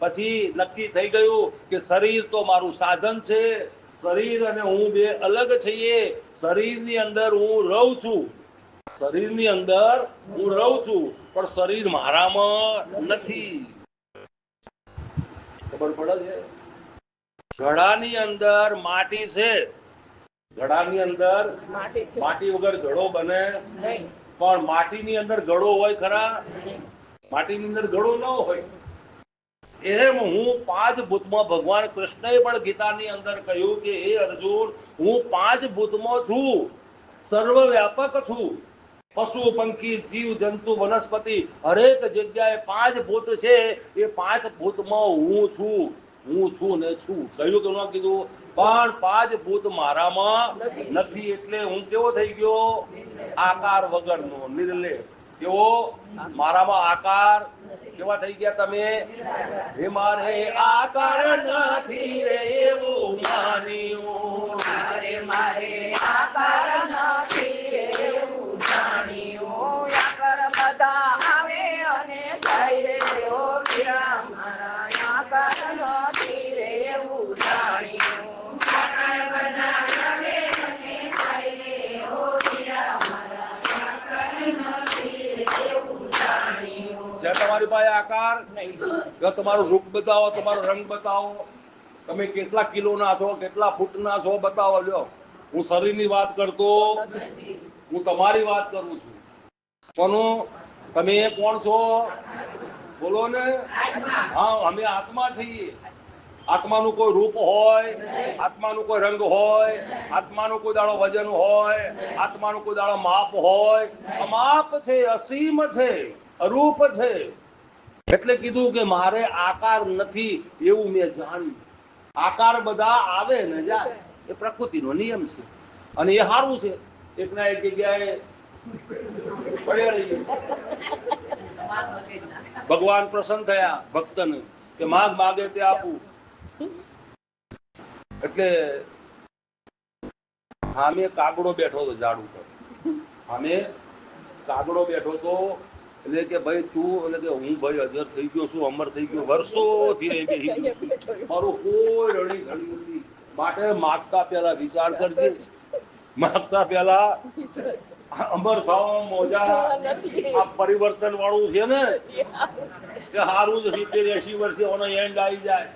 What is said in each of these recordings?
પછી નક્કી થઈ ગયું કે શરીર તો મારું સાધન છે. શરીર અને હું બે અલગ છીએ. શરીરની અંદર હું રહું છું. શરીરની અંદર હું રહું છું પણ શરીર મારામાં નથી. ખબર પડે છે? ઘડાની અંદર માટી છે. ઘડાની અંદર માટી વગર ઘડો બને. પણ માટીની અંદર ઘડો હોય ખરા? માટીની અંદર ઘડો ન હોય. એમ હું પાંચ ભૂતમાં ભગવાન કૃષ્ણએ પણ ગીતાની અંદર કહ્યું કે હે અર્જુન હું પાંચ ભૂતમાં છું. સર્વ વ્યાપક છું. પશુ પંખી જીવ જંતુ વનસ્પતિ હરેક જગ્યાએ પાંચ ભૂત છે. એ પાંચ ભૂતમાં હું છું. હું છું ને છું. કહ્યું કે ન કીધું? પણ પાંચ ભૂત મારામાં નથી. નથી એટલે હું કેવો થઈ ગયો? આકાર વગરનો નિર્લેપ. કેવો મારામાં આકાર કેવા થઈ ગયા તમે? હે મારે આકાર નથી રે એવું માન્યું મારે મારે, આકાર નથી રે એવું જાણ્યું. આકાર બધા આવે અને જાય રે તેઓ મારા, આકાર નથી તમારી પાસે આકાર જો તમારું રૂપ બતાવો, તમારો રંગ બતાવો. તમે કેટલા કિલોના છો, કેટલા ફૂટના છો, બતાવો, લ્યો. હું શરીરની વાત કરતો, હું તમારી વાત કરું છું. કોનું તમે કોણ છો? બોલો ને. હા, અમે આત્મા છીએ. આત્માનું કોઈ રૂપ હોય, આત્માનું કોઈ રંગ હોય, આત્માનું કોઈ દાડો વજન હોય, આત્માનું કોઈ દાડો માપ હોય. માપ છે, અસીમ છે. અરૂપ છે. એટલે કીધું કે મારે આકાર નથી એવું મેં જાણ્યું. આકાર બધા આવે ને જાય, એ પ્રકૃતિનો નિયમ છે. અને એ સારું છે. એક ના એક જગ્યાએ ભગવાન પ્રસન્ન થયા ભક્તને કે માગ માગે તે આપું. એટલે સામે કાગડો બેઠો હતો ઝાડ ઉપર. સામે કાગડો બેઠો હતો એટલે કે ભાઈ તું એટલે કે હું ભાઈ અજર થઈ ગયો છું, અમર થઈ ગયો, વર્ષોથી બેસી ગયો મારું કોઈ રડી ઘડી નથી માટે માગતા પહેલા વિચાર કરજે. માગતા પહેલા અમર થવા, મોજા. આ પરિવર્તન વાળું છે ને કે સારું જ સિત્તેર એસી વર્ષે ઓનો એન્ડ આવી જાય.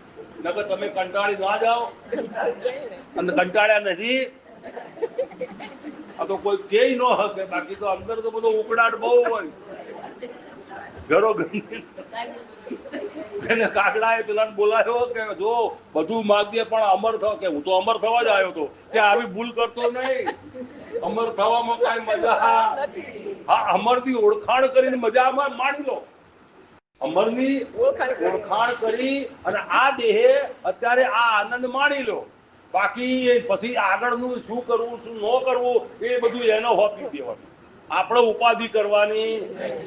નકર તમે કંટાળી ના જાઓ. અને કંટાળ્યા નથી. આ તો કોઈ કે ન હકે બાકી તો અંદર તો બધો ઉકળાટ બહુ હોય. ઘરો એને કાગડાએ પેલાને બોલાયો કે જો બધું માગીએ પણ અમર થવા કે હું તો અમર થવા જ આવ્યો હતો કે આવી ભૂલ કરતો નહીં. અમર થવામાં કઈ મજા હા. અમરની ઓળખાણ કરીને મજામાં માણી લો. અમરની ઓળખાણ કરી. ઓળખાણ કરી અને આ દેહે અત્યારે આ આનંદ માણી લો. બાકી પછી આગળનું શું કરવું શું ન કરવું એ બધું એને હોપી દેવાનું. આપણે ઉપાધિ કરવાની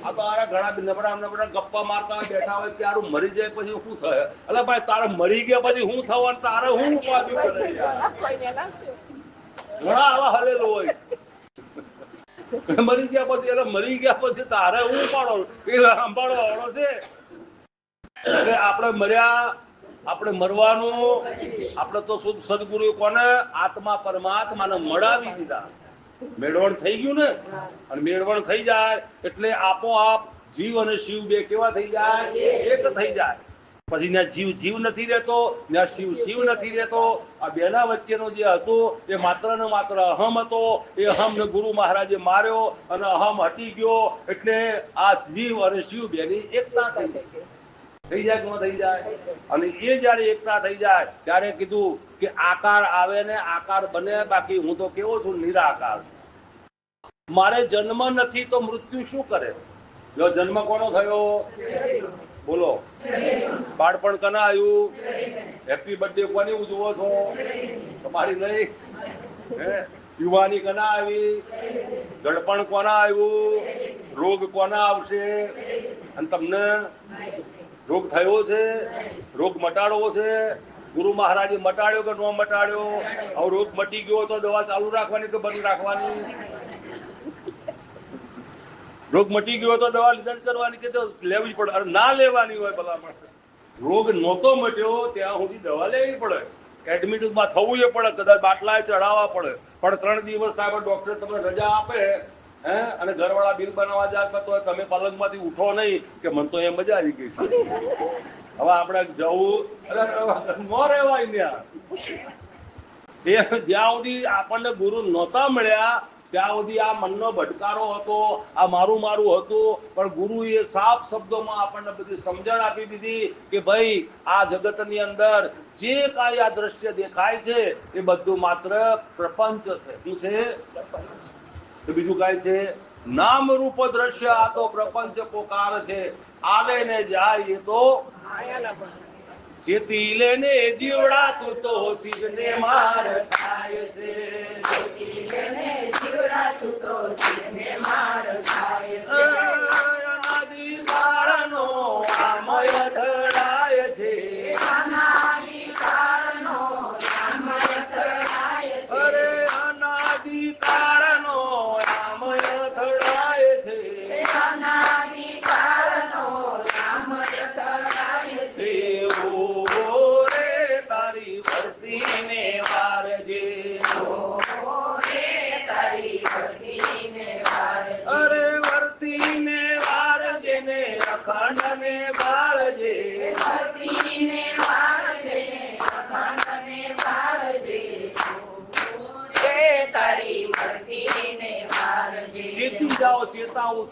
આ તો આરા ઘણા નબળા નબળા ગપ્પા મારતા બેઠા હોય કે મરી જાય પછી શું થાય? એટલે ભાઈ તારે મરી ગયા પછી શું થવાનું? તારે હું ઉપાધિ કરે? ઘણા આવા હલેલો હોય. મરી ગયા પછી એટલે મરી ગયા પછી તારે હું ઉપાડો? એ સંભાળો વાળો છે. એટલે આપણે મર્યા આપણે મરવાનું. આપણે તો શુદ્ધ સદગુરુ કોને આત્મા પરમાત્માને મળાવી દીધા. મેળવણ થઈ ગયું ને? અને મેળવણ થઈ જાય એટલે આપોઆપ જીવ અને શિવ બે કેવા થઈ જાય? એક થઈ જાય. પછી ત્યાં જીવ જીવ નથી રહેતો, ત્યાં શિવ શિવ નથી રહેતો. આ બેના વચ્ચેનો જે હતો, એ માત્ર ને માત્ર અહમ હતો. એ અહમ ને ગુરુ મહારાજે માર્યો અને અહમ હટી ગયો એટલે આ જીવ અને શિવ બેની એકતા થઈ ગઈ. થઈ જાય ન થઈ જાય? અને એ જયારે એકતા થઈ જાય, ત્યારે કીધું કે આકાર આવે ને આકાર બને, બાકી હું તો કેવો છું? નિરાકાર. મારે જન્મ નથી તો મૃત્યુ શું કરે? જો જન્મ કોનો થયો? બોલો. બાળપણ કના આવ્યું હેપી બર્થડે કોની ઉજવો છો? તમારી નહીં? હે? યુવાની કના આવી? ગળપણ કોના આવ્યું? રોગ કોના આવશે? અને તમને રોગ થયો છે? રોગ મટાડવો છે? ગુરુ મહારાજે મટાડ્યો કે ન મટાડ્યો? હવે રોગ મટી ગયો તો દવા ચાલુ રાખવાની કે બંધ રાખવાની? રોગ મટી ગયો તો દવા લીધા જ કરવાની કે લેવી પડે. અરે ના લેવાની હોય ભલામણ. રોગ નહોતો મટ્યો, ત્યાં સુધી દવા લેવી પડે. એડમિટમાં થવું એ પડે, કદાચ બાટલા ચડાવવા પડે. પણ ત્રણ દિવસ સાહેબ ડોક્ટર તમને રજા આપે, હે? અને ઘરવાળા બિલ બનાવવા જાય તો તમે પલંગમાંથી ઉઠો નહીં, કે મને તો એ મજા આવી ગઈ છે. હવે આપણે જવું ન રહેવાય ત્યાં. તે જ્યાં સુધી આપણને ગુરુ નહોતા મળ્યા ત્યાં સુધી આ મનનો ભટકારો હતો, આ મારું મારું હતું, પણ ગુરુએ સાફ શબ્દોમાં આપણને બધી સમજણ આપી દીધી કે ભાઈ, આ જગતની અંદર જે કાંઈ આ દ્રશ્ય દેખાય છે, એ બધું માત્ર પ્રપંચ છે. શું છે? બીજું કાંઈ છે? નામ રૂપ દ્રશ્ય આ તો પ્રપંચ પોકાર છે. આવે ને જાય એ તો ચેતી લેને જીવડા તું તો શિવને માર થાય છે.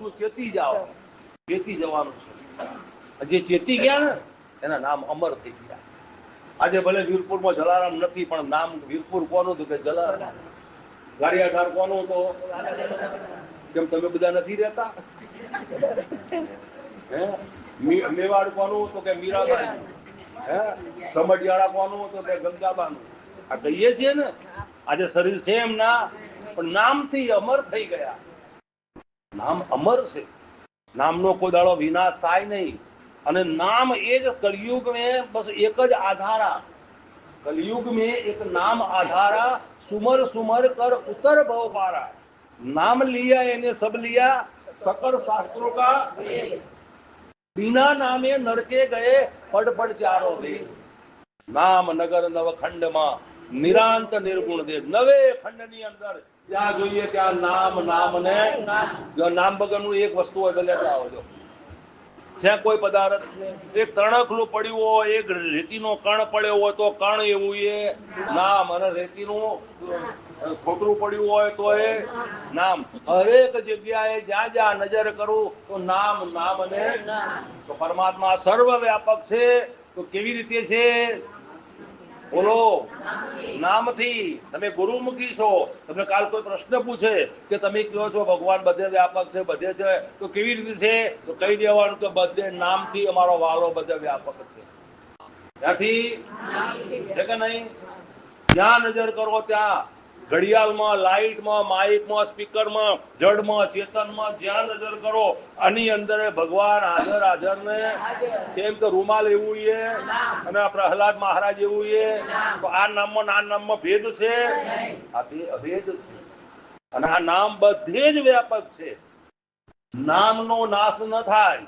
છું ચેતી જાઓ. ચેતી જવાનું છે. જે ચેતી ગયા ને, એના નામ અમર થઈ ગયા. આજે ભલે વીરપુરમાં જલારામ નથી, પણ નામ વીરપુર કોનું હતું કે જલારામ? ગારિયાધાર કોનું તો કેમ તમે બધા નથી રહેતા? હે? મેવાડ કોનું હતું કે મીરાબાઈ? હે? સમઢિયાળા કોનું તો કે ગંગાબાનું? આ કહીએ છીએ ને, આજે શરીર એમ ના, પણ નામથી અમર થઈ ગયા. નામ અમર છે નામનો કોઈ દાડો વિનાશ થાય નહીં અને નામ એ જ કલયુગ में બસ એક જ આધારા कलयुग में एक नाम आधारा सुमर सुमर कर उतर भव पारा नाम लिया इन्हें सब लिया सकल शास्त्रों का बिना नामे नरके गए पड पड चारो दे નામ નગર નવ ખંડમાં નિરાંત નિર્ગુણ દે નવે ખંડની અંદર જ્યાં જોઈએ ત્યાં નામ નામ ને જો નામ વગરનું એક વસ્તુ હોય તો લેતા આવજો. છે કોઈ પદાર્થ એક તણખલું પડ્યું હોય, એક રેતીનો કણ પડ્યો હોય, તો કણ એવું એ નામ. અને રેતીનું ખોટરું પડ્યું હોય તો એ નામ. હરેક જગ્યાએ જ્યાં જ્યાં નજર કરું, તો નામ નામ અને પરમાત્મા સર્વ વ્યાપક છે. તો કેવી રીતે છે? બોલો. નામથી તમે ગુરુમુખી છો. તમને કાલ કોઈ પ્રશ્ન પૂછે કે તમે કહો છો? ભગવાન બધે વ્યાપક છે બધે છે. તો કેવી રીતે છે? તો કહી દેવાનું કે બધે નામથી અમારો વાલો બધે વ્યાપક છે. ત્યાંથી કે નહીં? જ્યાં નજર કરો ત્યાં. ઘડિયાળમાં, લાઇટમાં, માઇકમાં, સ્પીકરમાં, જડમાં, ચેતનમાં જ્યાં નજર કરો, આની અંદર ભગવાન હાજર હાજર ને કેમ કે રૂમાલ એવું છે અને પ્રહલાદ મહારાજ એવું છે. આ નામમાં ને નામમાં ભેદ છે? આ બે અભેદ છે. અને આ નામ બધે જ વ્યાપક છે. નામનો નાશ ન થાય.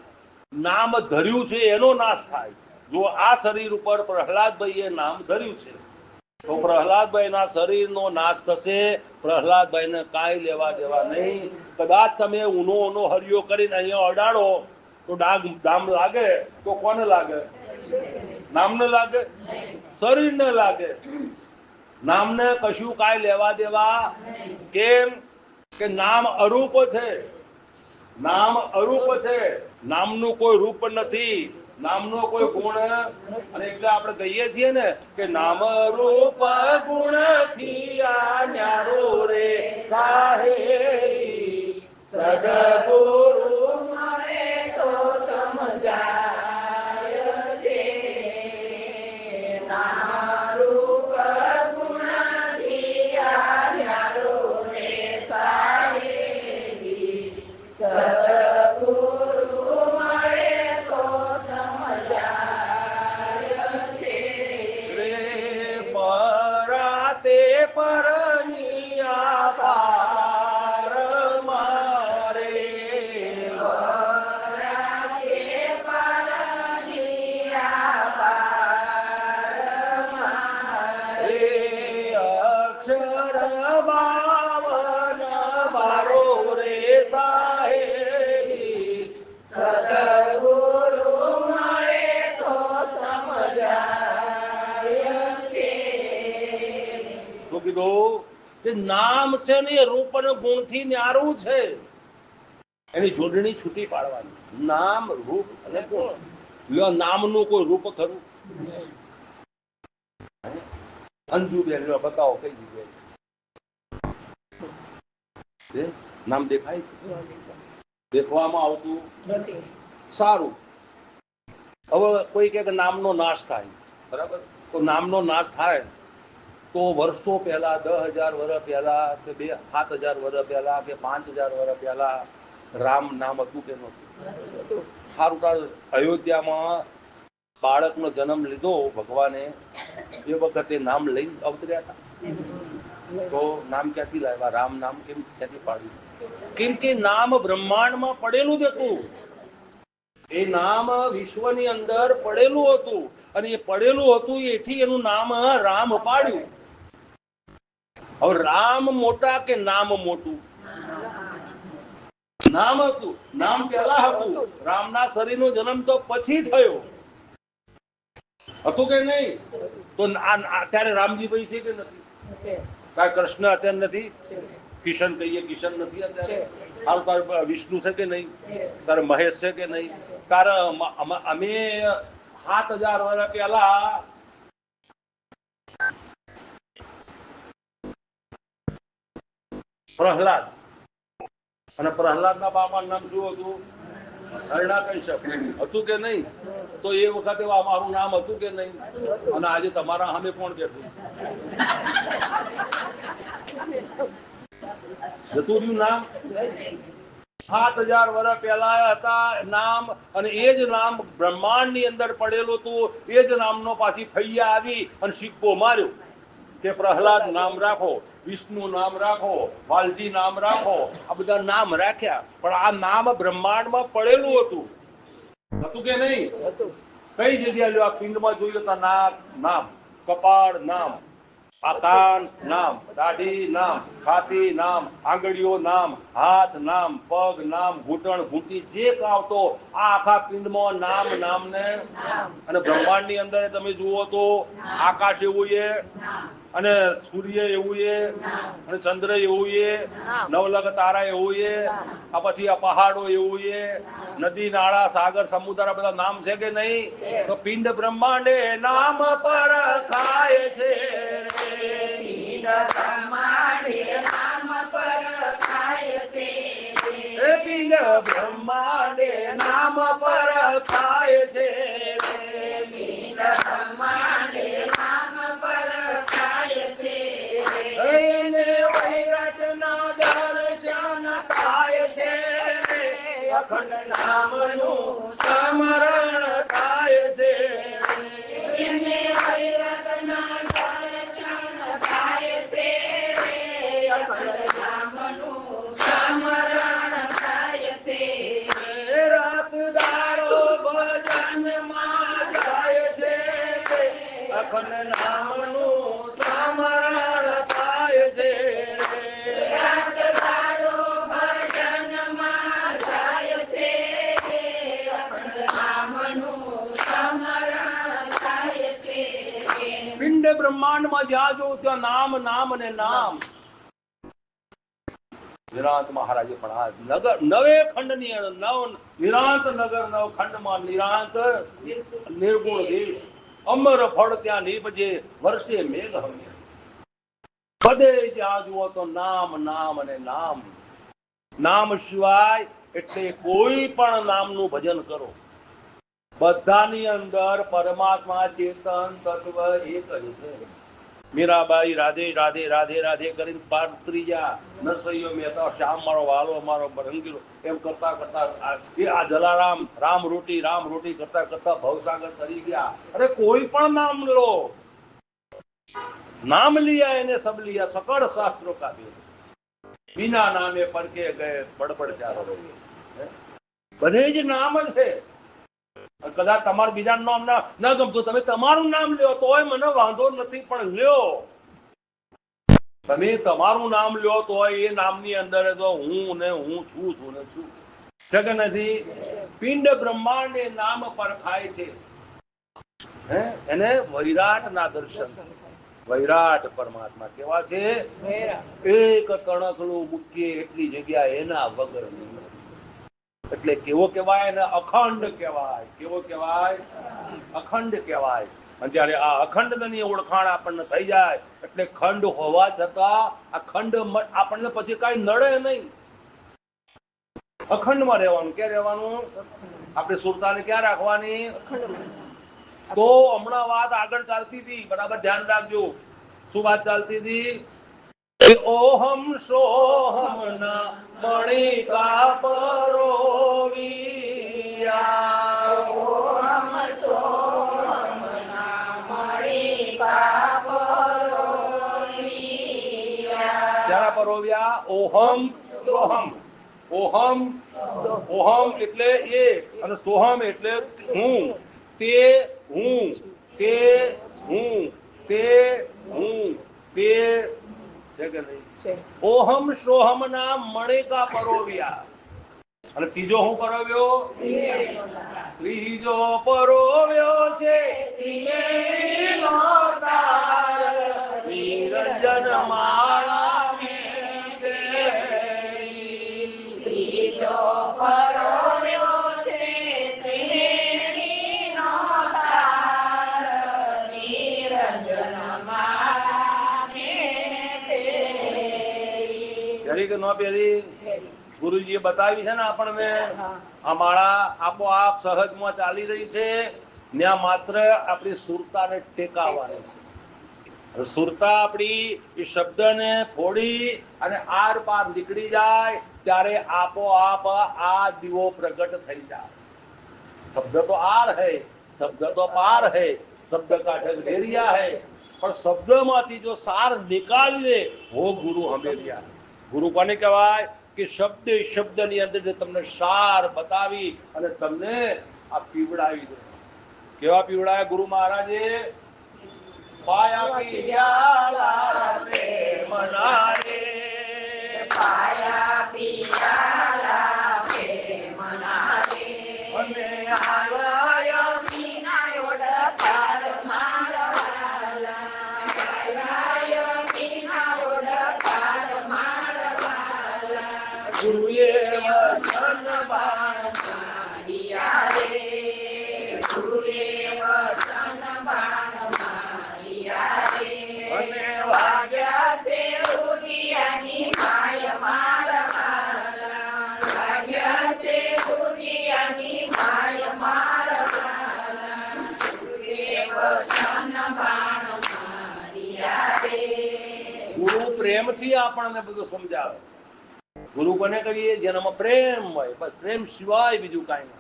નામ ધર્યું છે એનો નાશ થાય. જો આ શરીર ઉપર પ્રહલાદભાઈએ નામ ધર્યું છે તો પ્રહલાદભાઈના શરીરનો નાશ થશે, પ્રહલાદભાઈને કાંઈ લેવા દેવા નહીં. કદાચ તમે ઊનો ઊનો હરિયો કરીને અહીંયા અડાડો, તો ડાગ, ડામ લાગે, તો કોને લાગે? નામને લાગે? શરીરને લાગે. નામને કશું કાંઈ લેવા દેવા કેમ? કે નામ અરૂપ છે. નામ અરૂપ છે. નામનું કોઈ રૂપ નથી. નામનો કોઈ ગુણ અને એટલે આપણે કહીએ છીએ ને કે નામ રૂપ ગુણથી ન્યારો રે સાહેરી સદગુરુ મળે તો સમજાય. નામ છે ને એ રૂપ અને ગુણથી ન્યારું છે. એની જોડણી છૂટી પાડવાની. નામ રૂપ અને ગુણ. લ્યો નામનું કોઈ રૂપ ખરું? અંજુ બેન લ્યો બતાવો કઈ જગ્યાએ? નામ દેખાય છે? દેખવામાં આવતું? નથી. સારું. હવે કોઈ કે નામનો નાશ થાય. બરાબર? તો નામનો નાશ થાય. તો વર્ષો પહેલા, દસ હજાર વર્ષ પહેલા કે બે, સાત હજાર વર્ષ પહેલા કે પાંચ હજાર વર્ષ પહેલા રામ નામ હતું કે નહોતું સારું તાર અયોધ્યામાં બાળકનો જન્મ લીધો ભગવાને, એ વખતે નામ લઈને અવતર્યા હતા. તો નામ ક્યાંથી લાવ્યા? રામ નામ કેમ ક્યાંથી પાડ્યું? કેમ કે નામ બ્રહ્માંડમાં પડેલું જ હતું. એ નામ વિશ્વની અંદર પડેલું હતું. અને એ પડેલું હતું એથી એનું નામ રામ પાડ્યું. હવે રામ મોટા કે નામ મોટું? નામ હતું. નામ પહેલા હતું. રામના શરીરનો જન્મ તો પછી થયો. હતું કે નહીં? તો અત્યારે રામજી ભાઈ છે કે નથી? કાંઈ કૃષ્ણ અત્યારે નથી? કિશન કહીએ કિશન નથી અત્યારે? હાલ તારે વિષ્ણુ છે કે નહીં? તારે મહેશ છે કે નહીં? તારે અમે સાત હજાર વર્ષ પહેલા પ્રહલાદ. અને પ્રહલાદના બાપાનું નામ શું હતું? હરણાકંશપ હતું કે નહીં? તો એ વખતે મારું નામ હતું કે નહીં? અને આજે તમારા સામે કોણ બેઠું? જતું રહ્યું નામ? સાત હજાર વર્ષ પહેલા હતા નામ, અને એ જ નામ બ્રહ્માંડની અંદર પડેલું હતું. એ જ નામનો પાછી ફૈયા આવી અને સિક્કો માર્યો કે પ્રહલાદ નામ રાખો. વિષ્ણુ નામ રાખો વાલજી નામ રાખો. આ બધા નામ રાખ્યા પણ આ નામ બ્રહ્માંડમાં પડેલું હતું. હતું કે નહીં? હતું. કઈ જગ્યાએ આ પિંડમાં જોયું હતા નાક નામ. કપાળ નામ. પાતાન નામ. દાઢી નામ. છાતી નામ. આંગળીઓ નામ. હાથ નામ. પગ નામ. ઘૂંટણ ઘૂંટી જે આવતો આ આખા પિંડમાં નામ નામને. અને બ્રહ્માંડની અંદર તમે જુઓ તો આકાશ એવું છે. અને સૂર્ય એવું એ અને ચંદ્ર એવું એ નવલખ તારા એવું એ આ પછી આ પહાડો એવું એ નદી નાળા સાગર સમુદ્ર આ બધા નામ છે કે નહીં? તો પિંડ બ્રહ્માંડે નામ પર ખાય છે. પિંડ બ્રહ્માંડે નામ પર ખાય છે. પિંડ બ્રહ્માંડે નામ પર ખાય છે. પિંડ બ્રહ્માંડે દર્શન થાય છે. અખંડ નામનું સ્મરણ થાય છે. અખંડ નામનું બ્રહ્માંડમાં જ્યાં જો ત્યાં નામ નામ અને નામ. નિરાંત મહારાજે પણ આ નગર, નવે ખંડની નવ નિરાંત નગર, નવ ખંડમાં નિરાંત, નિર્ગુણ દેશ. અમર ફળ ત્યાં નીપજે, વર્ષે મેઘ હમે. બધે જ્યાં જુઓ તો નામ નામ અને નામ. નામ સિવાય એટલે કોઈ પણ નામનું ભજન કરો. બધાની અંદર પરમાત્મા ચેતન તત્વ એક જ છે. મીરાબાઈ, રાધે રાધે રાધે રાધે કરીને પાર ત્રીજા નરસૈયો મહેતા, શ્યામ મારો વાલો મારો ભરંગીરો એમ કરતા કરતા એ આ જલારામ, રામ રોટી રામ રોટી કરતા કરતા ભવસાગર કરી ગયા. અરે કોઈ પણ નામ લો. નામ લિયા એને સબ લિયા. સકળ શાસ્ત્રો કા બિના નામે પડકે ગયે, બડબડ ચાલો. બધે જ નામ છે. કદાચ તમારું બીજા નામ ના ગમતું. તમે તમારું નામ લ્યો તોય મને વાંધો નથી પણ લ્યો. તમે તમારું નામ લ્યો તો એ નામની અંદર તો હું ને હું છું છું ને છું. છે કે નથી પિંડ બ્રહ્માંડ એ નામ પરખાય છે. હે? એને વૈરાટ ના દર્શન. વૈરાટ પરમાત્મા કેવા છે? એક તણખલું મૂકીએ એટલી જગ્યા એના વગર નહીં. એટલે કેવો કહેવાય ને અખંડ કહેવાય. કેવો કહેવાય? અખંડ કહેવાય. અને જ્યારે આ અખંડની ઓળખાણ આપણને થઈ જાય, એટલે ખંડ હોવા છતાં આ ખંડ આપણને પછી કાંઈ નડે નહીં. અખંડમાં રહેવાનું. ક્યાં રહેવાનું? આપણે સુરતાને ક્યાં રાખવાની? તો હમણાં વાત આગળ ચાલતી હતી. બરાબર, ધ્યાન રાખજો. શું વાત ચાલતી હતી? ઓહમ સોહમ ના મણિકા પરોવીયા પરોવ્યા ઓહમ સોહમ. ઓહમ ઓહમ એટલે એ અને સોહમ એટલે હું. તે હું. તે હું. તે હું. તે છે કે નહીં? છે. ઓહમ સોહમ ના મણેકા પરોવ્યા. અને ત્રીજો હું પરોવ્યો? ત્રીજો પરોવ્યો છે. નિરંજન માળા પહેરી કે ન પહેરી. ગુરુજીએ બતાવી છે ને આપણને આ માળા આપોઆપ સહજમાં ચાલી રહી છે. ત્યાં માત્ર આપણી સુરતાને ટેકાવાની છે. સુરતા આપણી એ શબ્દને ફોડી અને આર પાર નીકળી જાય ત્યારે આપોઆપ આ દીવો પ્રગટ થઈ જાય. શબ્દ તો આર હૈ શબ્દ તો પાર હૈ શબ્દ કા ઢગ હૈ. પણ શબ્દમાંથી જો સાર નિકાળી દે હો ગુરુ હમેરિયા. ગુરુ કોને કહેવાય? કે શબ્દ શબ્દની અંદર જે તમને સાર બતાવી અને તમને આ પીવડાવી દે. કેવા પીવડાય ગુરુ મહારાજે? પાયા પ્રેમથી આપણને બધું સમજાવે. ગુરુ કોને કહીએ? જેનામાં પ્રેમ હોય. બસ પ્રેમ સિવાય બીજું કાંઈ નથી.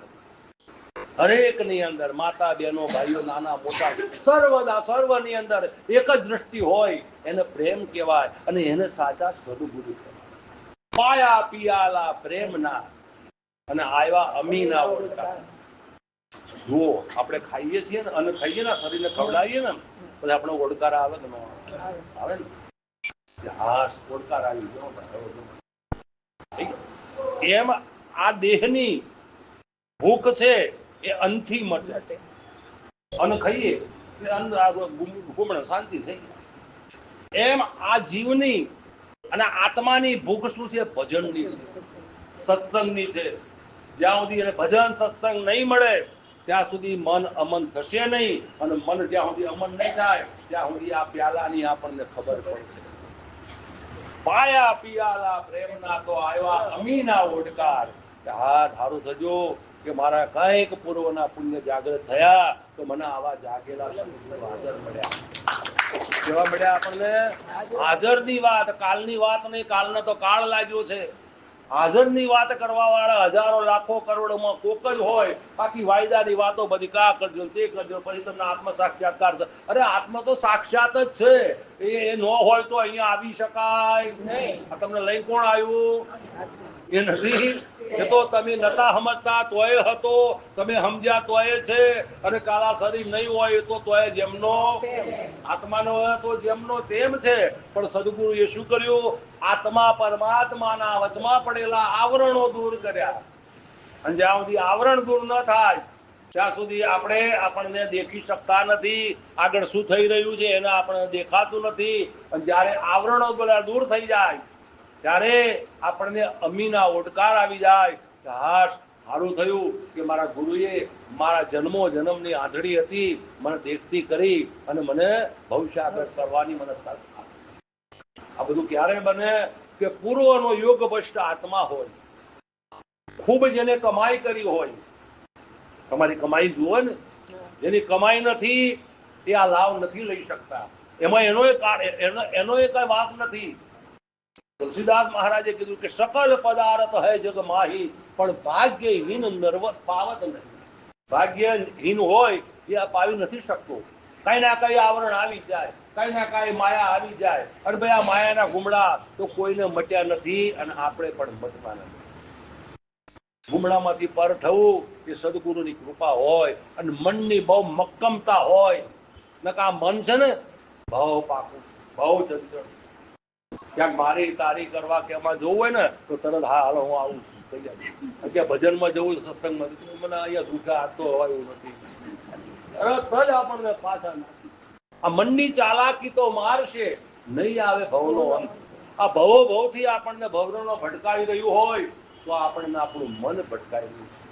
હરેકની અંદર માતા, બહેનો, ભાઈઓ, નાના, મોટા, સર્વદા, સર્વની અંદર એક જ દ્રષ્ટિ હોય, એને પ્રેમ કહેવાય અને એને સાચા સદગુરુ કહેવાય. પાયા, પિયાલા, પ્રેમના અને આવ્યા અમીના ઓળખા. જુઓ, આપણે ખાઈએ છીએ ને અને ખાઈએ ને, શરીરને ખવડાવીએ ને પછી આપણે ઓળકાર આવે કે ન આવે ને? એમ આ દેહની ભૂખ છે એ અનથી મટે. અન્ન ખાઈએ ગુમણ શાંતિ થઈ એમ આ જીવની અને આત્માની ભૂખ શું છે? ભજનની છે. સત્સંગની છે. જ્યાં સુધી એને ભજન સત્સંગ નહીં મળે, ત્યાં સુધી મન અમન થશે નહીં. અને મન જ્યાં સુધી અમન નહીં થાય, ત્યાં સુધી આ પ્યાલાની આપણને ખબર પડશે. પાયા પિયાલા પ્રેમના તો આવ્યા અમીના ઓડકાર. હા સારું થજો કે મારા કંઈક પૂર્વના પુણ્ય જાગૃત થયા તો મને આવા જાગેલા હાજર મળ્યા. કેવા મળ્યા આપણને? હાજરની વાત કાલની વાત નહીં કાલને તો કાળ લાગ્યો છે. હાજરની વાત કરવા વાળા હજારો લાખો કરોડોમાં કોક જ હોય બાકી વાયદાની વાતો બધી કા કરજો તે કરજો પછી તમને આત્મ સાક્ષાત્કાર. અરે આત્મ તો સાક્ષાત જ છે એ એ ન હોય તો અહીંયા આવી શકાય નહીં. તમને લઈને કોણ આવ્યું એ નથી એ તો તમે નતા સમજતા, તોય હતો, તમે સમજ્યા તોય છે, અને કાળા શરીર નહીં હોય તો તોય જેમનો આત્માનો હોય તો જેમનો તેમ છે. પણ સદગુરુએ શું કર્યું? આત્મા પરમાત્માના વચમાં પડેલા આવરણો દૂર કર્યા. અને જ્યાં સુધી આવરણ દૂર ન થાય, ત્યાં સુધી આપણે આપણને દેખી શકતા નથી. આગળ શું થઈ રહ્યું છે એને આપણને દેખાતું નથી. અને જ્યારે આવરણો બધા દૂર થઈ જાય ત્યારે આપણને અમીના ઓડકાર આવી જાય કે હાશ સારું થયું કે મારા ગુરુએ મારા જન્મો જન્મની આંધળી હતી, મને દેખતી કરી અને મને ભવિષ્ય આગળ સરવાની મને. આ બધું ક્યારે બને કે પૂર્વનો યોગ ભ્રષ્ટ આત્મા હોય. ખૂબ જેને કમાઈ કરી હોય. તમારી કમાઈ જુઓ ને. જેની કમાઈ નથી એ આ લાભ નથી લઈ શકતા. એમાં એનો એનો એનો એ કઈ વાંક નથી. તુલસીદાસ મહારાજે કીધું કે સકલ પદાર્થ હૈ જગ માહી, પણ ભાગ્યહીન નર્વત પાવત નહીં. ભાગ્યહીન હોય એ પાવી નથી શકતો. કઈ ના કઈ આવરણ આવી જાય, કઈ ના કઈ માયા આવી જાય. અને ભાઈ આ માયાના ગુમડા તો કોઈને મટ્યા નથી અને આપણે પણ મટવા નથી. ગુમડામાંથી પર થવું એ સદગુરુની કૃપા હોય અને મનની બહુ મક્કમતા હોય. નકા મન છે ને બહુ પાકું ભાવ ચંચળ ક્યાંક મારી તારી કરવા કે એમાં જવું હોય ને, તો તરત હા, હાલો, હું આવું થઈ કે ભજનમાં જવું સત્સંગમાં મને અહીંયા દુઃખા હાથતો હોય એવું નથી. તરત જ આપણને પાછા આ મનની ચાલાકી તો મારશે. નહીં આવે ભવનો અંત. આ ભવો ભવથી આપણને ભવનો ભટકાવી રહ્યું હોય, તો આપણને આપણું મન ભટકાઈ રહ્યું છે.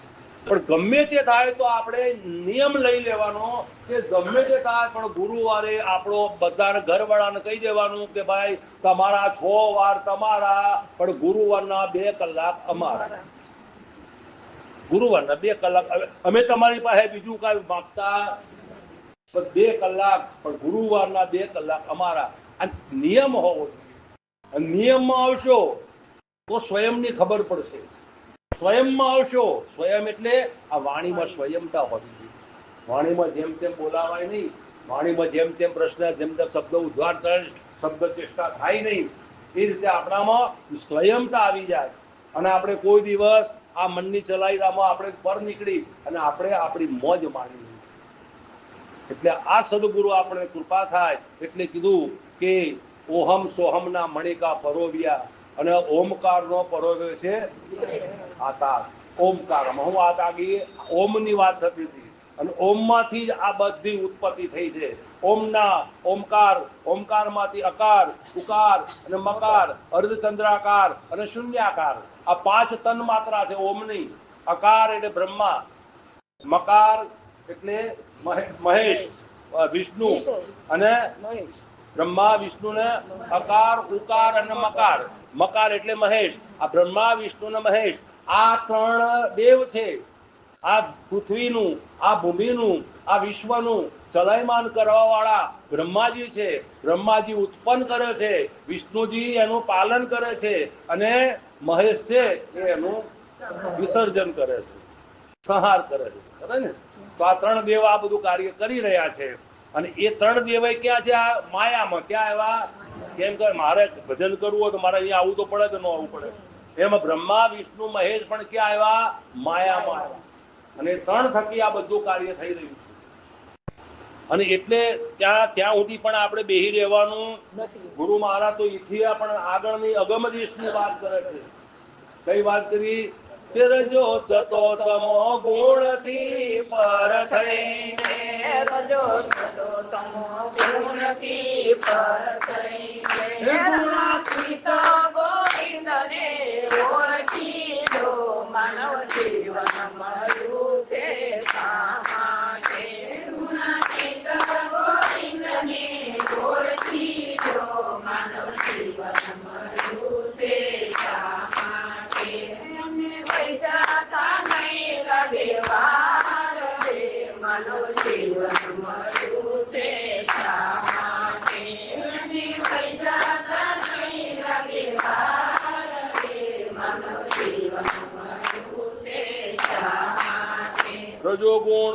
પણ ગમે તે થાય તો આપણે નિયમ લઈ લેવાનો કે ગમે તે થાય પણ ગુરુવારે આપણો બધા ઘરવાળાને કહી દેવાનું કે ભાઈ, તમારા છ વાર તમારા, પણ ગુરુવારના બે કલાક અમારા. ગુરુવારના બે કલાક અમે તમારી પાસે બીજું કાંઈ માંગતા બે કલાક, પણ ગુરુવારના બે કલાક અમારા. આ નિયમ હોવો જોઈએ. નિયમમાં આવશો તો સ્વયંની ખબર પડશે. સ્વયંમાં આવશો. સ્વયં એટલે આ વાણીમાં સ્વયંતા હોવી જોઈએ. વાણીમાં જેમ તેમ બોલાવાય નહીં. વાણીમાં જેમ તેમ પ્રશ્ન, જેમ તેમ શબ્દ ઉદ્ધાર શબ્દ ચેષ્ટા થાય નહીં. એ રીતે આપણામાં સ્વયંતા આવી જાય. અને આપણે કોઈ દિવસ આ મનની ચલાયતામાં આપણે પર નીકળી અને આપણે આપણી મોજ માણી. એટલે આ સદગુરુ આપણે કૃપા થાય એટલે કીધું કે ઓહમ સોહમના મણિકા પરોવ્યા. અને ઓમકારનો પરોવ્યો છે આકાશ ઓમકારમાં. હું આ આગી ઓમની વાત થતી હતી. અને ઓમમાંથી જ આ બધી ઉત્પત્તિ થઈ છે. ઓમના ઓમકાર ઓમકારમાંથી અકાર ઉકાર અને મકાર અર્ધચંદ્રાકાર અને શૂન્યાકાર. આ પાંચ તન માત્રા છે ઓમની. અકાર એટલે બ્રહ્મા. મકાર એટલે મહે- મહેશ વિષ્ણુ. અને મહેશ. બ્રહ્મા વિષ્ણુ ને અકાર, ઉકાર અને મકાર. મકાર એટલે મહેશ. આ બ્રહ્મા વિષ્ણુ ને મહેશ. આ ત્રણ દેવ છે. આ પૃથ્વીનું, આ ભૂમિનું, આ વિશ્વનું ચલાયમાન કરવા વાળા બ્રહ્માજી છે. બ્રહ્માજી ઉત્પન્ન કરે છે. વિષ્ણુજી એનું પાલન કરે છે અને મહેશ છે એ એનું વિસર્જન કરે છે. સંહાર કરે છે. ખરે ને? તો આ ત્રણ દેવ આ બધું કાર્ય કરી રહ્યા છે. અને એ ત્રણ દેવાય ક્યાં છે? આ માયામાં. ક્યાં એવા? કેમ કે મારે ભજન કરવું હોય તો મારે અહીંયા આવવું તો પડે કે ન આવવું પડે? એમાં બ્રહ્મા વિષ્ણુ મહેશ પણ ક્યાં આવ્યા માયામાં. આવ્યા અને ત્રણ થકી આ બધું કાર્ય થઈ રહ્યું છે. અને એટલે ત્યાં ત્યાં સુધી પણ આપણે બેહી રહેવાનું ગુરુ મહારાજ તો ઇથિયા પણ આગળની અગમ દેશની વાત કરે છે. કઈ વાત કરી? રજો સતો તમો ગુણથી પર થઈને રજો સતો તમો ગુણથી પર થઈને ગુણાતીત ગોવિંદને ઓળખી લો માનવ જીવન મળ્યું છે શા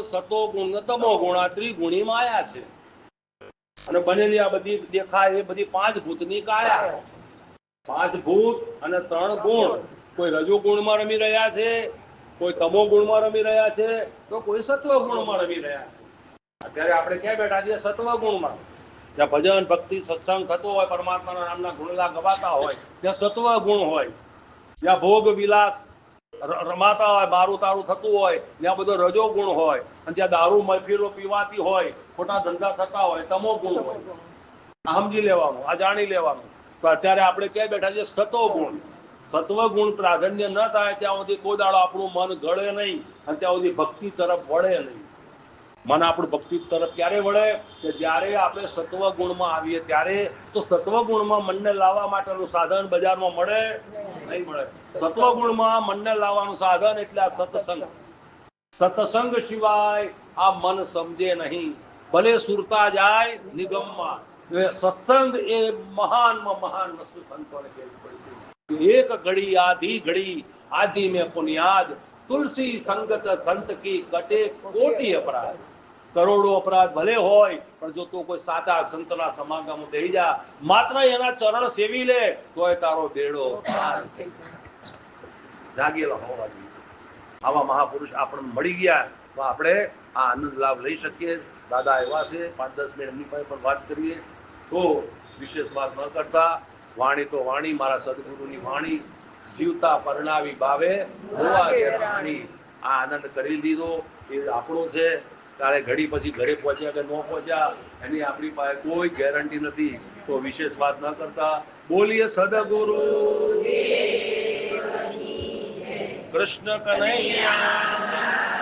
રજોગુણ સતોગુણ ને તમોગુણ આ ત્રિગુણી માયા છે. અને બનેલી આ બધી દેખાય, એ બધી પાંચ ભૂતની કાયા. પાંચ ભૂત અને ત્રણ ગુણ. કોઈ રજુ ગુણમાં રમી રહ્યા છે, કોઈ તમો ગુણમાં રમી રહ્યા છે, તો કોઈ સત્વ ગુણમાં રમી રહ્યા છે. અત્યારે આપણે ક્યાં બેઠા છીએ? સત્વ ગુણમાં. જ્યાં ભજન, ભક્તિ, સત્સંગ થતો હોય, પરમાત્માના નામના ગુણલા ગવાતા હોય, ત્યાં સત્વ ગુણ હોય. જ્યાં ભોગ વિલાસ રમાતા હોય મારું તારું થતું હોય, ત્યાં બધો રજો ગુણ હોય. અને ત્યાં દારૂ મફીલો પીવાતી હોય, ખોટા ધંધા થતા હોય, તમો ગુણ હોય. આ સમજી લેવાનું, આ જાણી લેવાનું. તો અત્યારે આપણે ક્યાં બેઠા છે સતો ગુણ. સત્વ ગુણ પ્રાધાન્ય ન થાય ત્યાં સુધી કોઈ દાડો આપણું મન ગળે નહીં અને ત્યાં સુધી ભક્તિ તરફ વળે નહીં. મન આપણું ભક્તિ તરફ ક્યારે વળે? કે જ્યારે આપણે સત્વ ગુણમાં આવીએ ત્યારે. તો સત્વ ગુણમાં મનને લાવવા માટેનું સાધન બજારમાં મળે? નહીં મળે. સત્વ ગુણમાં મનને લાવવાનું સાધન એટલે આ સત્સંગ. સત્સંગ સિવાય આ મન સમજે નહીં. ભલે સુરતા જાય, નિગમમાં. માં સત્સંગ એ મહાનમાં મહાન વસ્તુ સંતોને એક ઘડી, આધી ઘડી આદિ મેં પુનિયાદ. તુલસી સંગત સંત કી કટે કોટી અપરાધ. કરોડો અપરાધ ભલે હોય, પણ જો તું કોઈ સાચા સંતના સમાગમ દઈ જા, માત્ર એના ચરણ સેવી લે, તોય તારો બેડો જાગેલા હોવા આવા મહાપુરુષ આપણને મળી ગયા, તો આપણે આ આનંદ લાભ લઈ શકીએ. દાદા એવા છે પાંચ દસ મિનિટ એમની પાસે પણ વાત કરીએ. તો વિશેષ વાત ન કરતા, વાણી તો વાણી, મારા સદગુરુની વાણી, જીવતા પરણાવી બાવે હોવા આ આનંદ કરી લીધો, એ આપણો છે. ત્યારે ઘડી પછી ઘરે પહોંચ્યા કે ન પહોંચ્યા, એની આપણી પાસે કોઈ ગેરંટી નથી. તો વિશેષ વાત ન કરતા બોલીએ સદગુરુ કૃષ્ણ કનૈયા.